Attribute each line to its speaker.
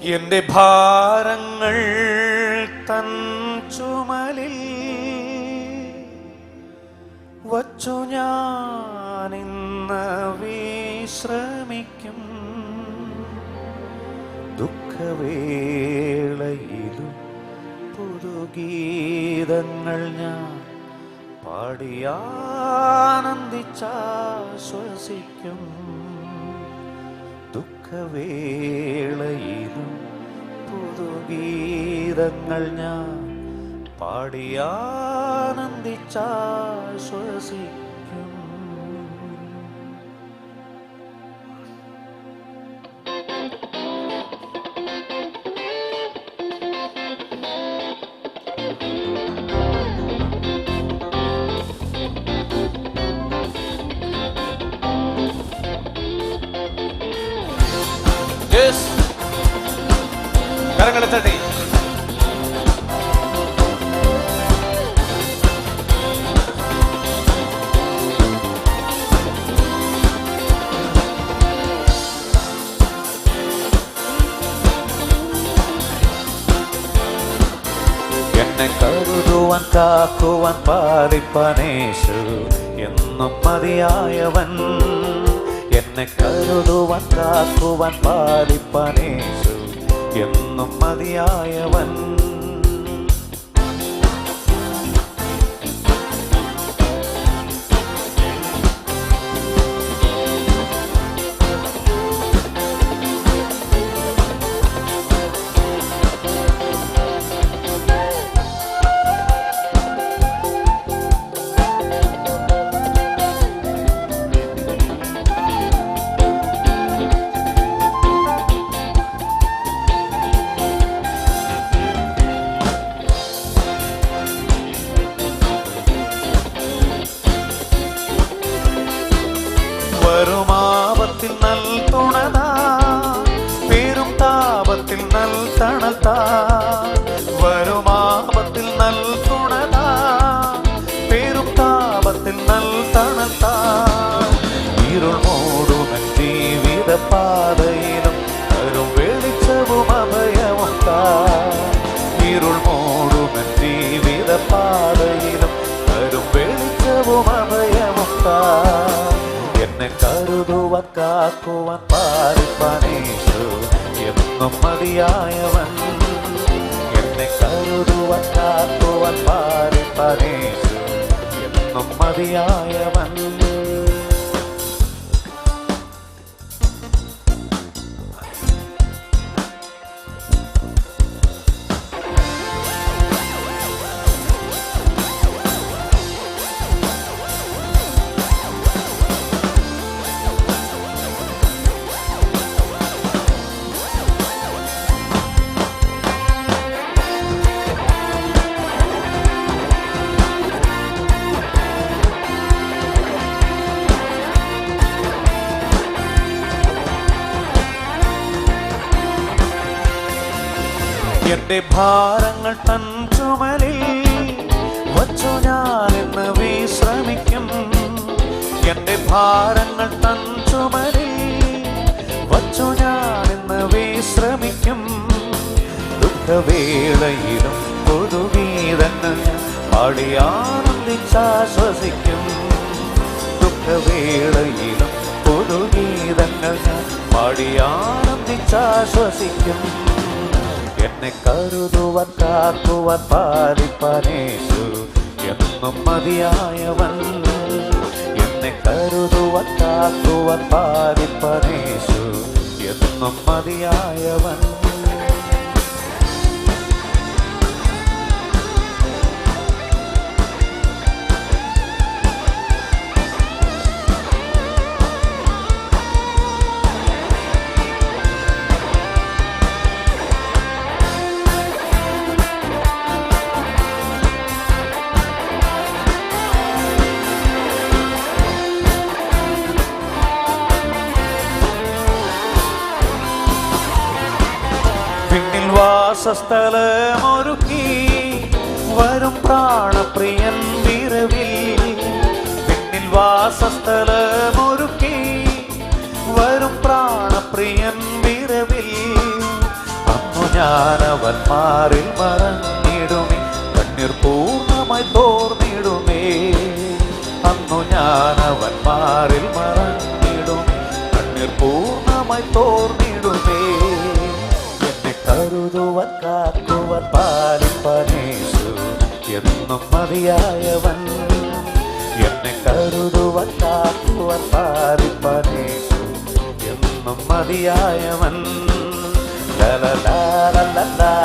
Speaker 1: എന്റെ ഭാരങ്ങൾ തൻ ചുമലിൽ വച്ചു ഞാനിന്ന് വിശ്രമിക്കും. ദുഃഖവേളയിലും പുതുഗീതങ്ങൾ ഞാൻ പാടിയാനന്ദിച്ചാശ്വസിക്കും ദുഃഖവേളയിലും പുതുഗീതങ്ങൾ ഞാൻ പാടിയാനന്ദിച്ചാശ്വസിക്കും കരങ്ങളെ തട്ടി എന്നെ കരുതുവാൻ കാക്കുവാൻ പാലിപ്പനേശു എന്നും മതിയായവൻ എന്നെ കരുതുവാൻ കാക്കുവാൻ പാലിപ്പനേശു എന്നും മതിയായവൻ. വരുമാപത്തിൽ നൽ തുണതാ പേരും താപത്തിൽ നൽ തണത്താ. വരുമാപത്തിൽ നൽ തുണതാ പേരും താപത്തിൽ നൽ തണൽത്താ ഇരുൾ காப்பான் காக்குவான் பாரிப்பானேசு எங்கும் மதியாயவன் என்னை கருதுவான் காக்குவான் பாரிப்பானேசு எங்கும் மதியாயவன் എന്റെ ഭാരങ്ങൾ തൻ ചുമലിൽ വച്ചു ഞാൻ എന്ന് വിശ്രമിക്കും. എന്റെ ഭാരങ്ങൾ തൻ ചുമലിൽ വച്ചു ഞാൻ എന്ന് വിശ്രമിക്കും. ദുഃഖവേളയിലും പൊതുവീതങ്ങൾ പാടിയാനന്ദിച്ചാശ്വസിക്കും ദുഃഖവേളയിലും പൊതുഗീതങ്ങൾ പാടി ആനന്ദിച്ചാശ്വസിക്കും. എന്നെ കരുതുവാൻ കാക്കുവാൻ പാലിപ്പാനേശു എന്നും മതിയായവൻ എന്നെ കരുതുവാൻ കാക്കുവാൻ പാലിപ്പാനേശു എന്നും മതിയായവൻ വാസസ്ഥലമൊരുക്കി വരും പ്രാണപ്രിയൻ വിരവിൽ പിന്നിൽ വാസസ്ഥലമൊരുക്കി വരും പ്രാണപ്രിയൻ വിരവിൽ ഞാനവൻ മാറിൽ മറഞ്ഞിടുമേ. കണ്ണീർ പൂർണമായി തോർന്നിടുമേ. അന്നു ഞാനവൻ മാറിൽ മറഞ്ഞിടുമേ കരുതുവൻ കാക്കുവൻ പാലിപ്പനേശു എന്നും മതിയായവൻ എന്നെ കരുതുവൻ കാക്കുവൻ പാലിപ്പനേശു എന്നും മതിയായവൻ la la la